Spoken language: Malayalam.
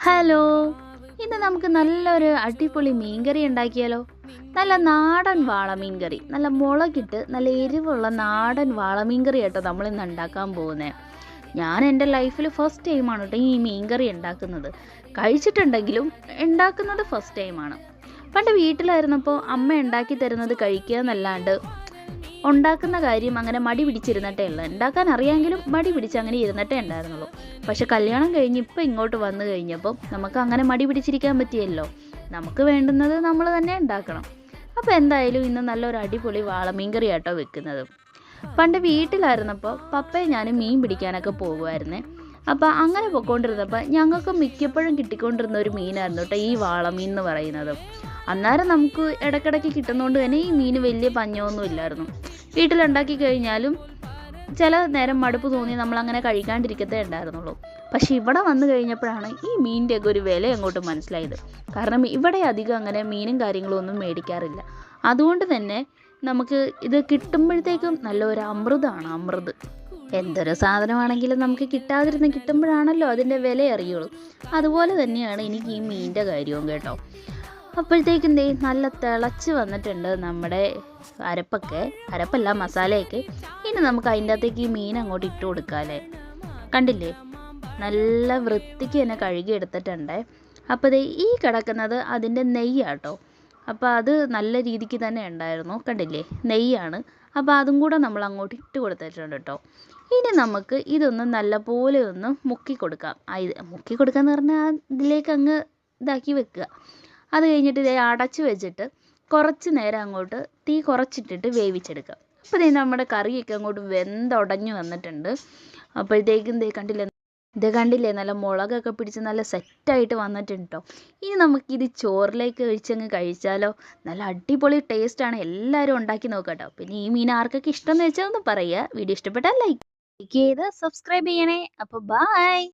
ഹലോ. ഇന്ന് നമുക്ക് നല്ലൊരു അടിപൊളി മീൻകറി ഉണ്ടാക്കിയാലോ? നല്ല നാടൻ വാളമീൻകറി നല്ല മുളകിട്ട് നല്ല എരിവുള്ള നാടൻ വാളമീൻകറി കേട്ടോ നമ്മൾ ഇന്ന് ഉണ്ടാക്കാൻ പോകുന്നത് ഞാൻ എന്റെ ലൈഫിൽ ഫസ്റ്റ് ടൈമാണ് കേട്ടോ ഈ മീൻകറി ഉണ്ടാക്കുന്നത്. കഴിച്ചിട്ടുണ്ടെങ്കിലും ഉണ്ടാക്കുന്നത് ഫസ്റ്റ് ടൈമാണ് പണ്ട് വീട്ടിലായിരുന്നപ്പോൾ അമ്മ ഉണ്ടാക്കി തരുന്നത് കഴിക്കുക എന്നല്ലാണ്ട് ഉണ്ടാക്കുന്ന കാര്യം അങ്ങനെ മടി പിടിച്ചിരുന്നിട്ടേ ഉള്ളൂ. ഉണ്ടാക്കാൻ അറിയാമെങ്കിലും മടി പിടിച്ച് അങ്ങനെ ഇരുന്നിട്ടേ ഉണ്ടായിരുന്നുള്ളൂ. പക്ഷെ കല്യാണം കഴിഞ്ഞ് ഇപ്പം ഇങ്ങോട്ട് വന്നു കഴിഞ്ഞപ്പോൾ നമുക്ക് അങ്ങനെ മടി പിടിച്ചിരിക്കാൻ പറ്റിയല്ലോ. നമുക്ക് വേണ്ടുന്നത് നമ്മൾ തന്നെ ഉണ്ടാക്കണം. അപ്പോൾ എന്തായാലും ഇന്ന് നല്ലൊരു അടിപൊളി വാളമീൻ കറി ആട്ടോ വെക്കുന്നത്. പണ്ട് വീട്ടിലായിരുന്നപ്പോൾ പപ്പയും ഞാനും മീൻ പിടിക്കാനൊക്കെ പോകുമായിരുന്നേ. അപ്പോൾ അങ്ങനെ പൊയ്ക്കൊണ്ടിരുന്നപ്പോൾ ഞങ്ങൾക്ക് മിക്കപ്പോഴും കിട്ടിക്കൊണ്ടിരുന്ന ഒരു മീനായിരുന്നു കേട്ടോ ഈ വാളമീൻ എന്ന് പറയുന്നത്. അന്നേരം നമുക്ക് ഇടയ്ക്കിടയ്ക്ക് കിട്ടുന്നതുകൊണ്ട് തന്നെ ഈ മീൻ വലിയ പഞ്ഞമൊന്നും ഇല്ലായിരുന്നു. വീട്ടിലുണ്ടാക്കി കഴിഞ്ഞാലും ചില നേരം മടുപ്പ് തോന്നി നമ്മൾ അങ്ങനെ കഴിക്കാണ്ടിരിക്കത്തേ ഉണ്ടായിരുന്നുള്ളൂ. പക്ഷെ ഇവിടെ വന്നു കഴിഞ്ഞപ്പോഴാണ് ഈ മീനിന്റെയൊക്കെ ഒരു വില അങ്ങോട്ട് മനസ്സിലായത്. കാരണം ഇവിടെ അധികം അങ്ങനെ മീനും കാര്യങ്ങളും ഒന്നും മേടിക്കാറില്ല. അതുകൊണ്ട് തന്നെ നമുക്ക് ഇത് കിട്ടുമ്പോഴത്തേക്കും നല്ലൊരു അമൃതാണ് അമൃത്. എന്തൊരു സാധനമാണെങ്കിലും നമുക്ക് കിട്ടാതിരുന്ന് കിട്ടുമ്പോഴാണല്ലോ അതിന്റെ വില അറിയുള്ളൂ. അതുപോലെ തന്നെയാണ് എനിക്ക് ഈ മീനിന്റെ കാര്യവും കേട്ടോ. അപ്പോഴത്തേക്കും ദേ നല്ല തിളച്ച് വന്നിട്ടുണ്ട് നമ്മുടെ അരപ്പൊക്കെ അരപ്പല്ല മസാലയൊക്കെ. ഇനി നമുക്ക് അതിന്റെ അകത്തേക്ക് ഈ മീൻ അങ്ങോട്ട് ഇട്ട് കൊടുക്കാമല്ലേ കണ്ടില്ലേ? നല്ല വൃത്തിക്ക് തന്നെ കഴുകി എടുത്തിട്ടുണ്ട് അപ്പോൾ ദേ ഈ കിടക്കുന്നത് അതിന്റെ നെയ്യാട്ടോ. അപ്പോൾ അത് നല്ല രീതിക്ക് തന്നെ ഉണ്ടായിരുന്നു. കണ്ടില്ലേ? നെയ്യാണ്. അപ്പോൾ അതും കൂടെ നമ്മൾ അങ്ങോട്ട് ഇട്ട് കൊടുത്തിട്ടുണ്ട് കേട്ടോ. ഇനി നമുക്ക് ഇതൊന്ന് നല്ലപോലെ ഒന്ന് മുക്കി കൊടുക്കാം. മുക്കി ഇത് മുക്കി കൊടുക്കാന്ന് പറഞ്ഞാൽ ഇതിലേക്ക് അങ്ങ് ഇതാക്കി വെക്കുക. അത് കഴിഞ്ഞിട്ട് ഇതേ അടച്ച് വെച്ചിട്ട് കുറച്ച് നേരം അങ്ങോട്ട് തീ കുറച്ചിട്ടിട്ട് വേവിച്ചെടുക്കുക. അപ്പോൾ ദേ നമ്മുടെ കറിയൊക്കെ അങ്ങോട്ട് വെന്തുടഞ്ഞു വന്നിട്ടുണ്ട്. അപ്പോഴത്തേക്കും ദേ കണ്ടില്ലേ ഇത് കണ്ടില്ലേ? നല്ല മുളകൊക്കെ പിടിച്ച് നല്ല സെറ്റായിട്ട് വന്നിട്ടുണ്ട് കേട്ടോ ഇനി നമുക്കിത് ചോറിലേക്ക് ഒഴിച്ചങ്ങ് കഴിച്ചാലോ? നല്ല അടിപൊളി ടേസ്റ്റാണ്. എല്ലാവരും ഉണ്ടാക്കി നോക്കാം കേട്ടോ പിന്നെ ഈ മീൻ ആർക്കൊക്കെ ഇഷ്ടം എന്ന് വെച്ചാൽ ഒന്ന് പറയുക. വീഡിയോ ഇഷ്ടപ്പെട്ടാൽ ലൈക്ക് ചെയ്ത് സബ്സ്ക്രൈബ് ചെയ്യണേ. അപ്പോൾ ബായ്.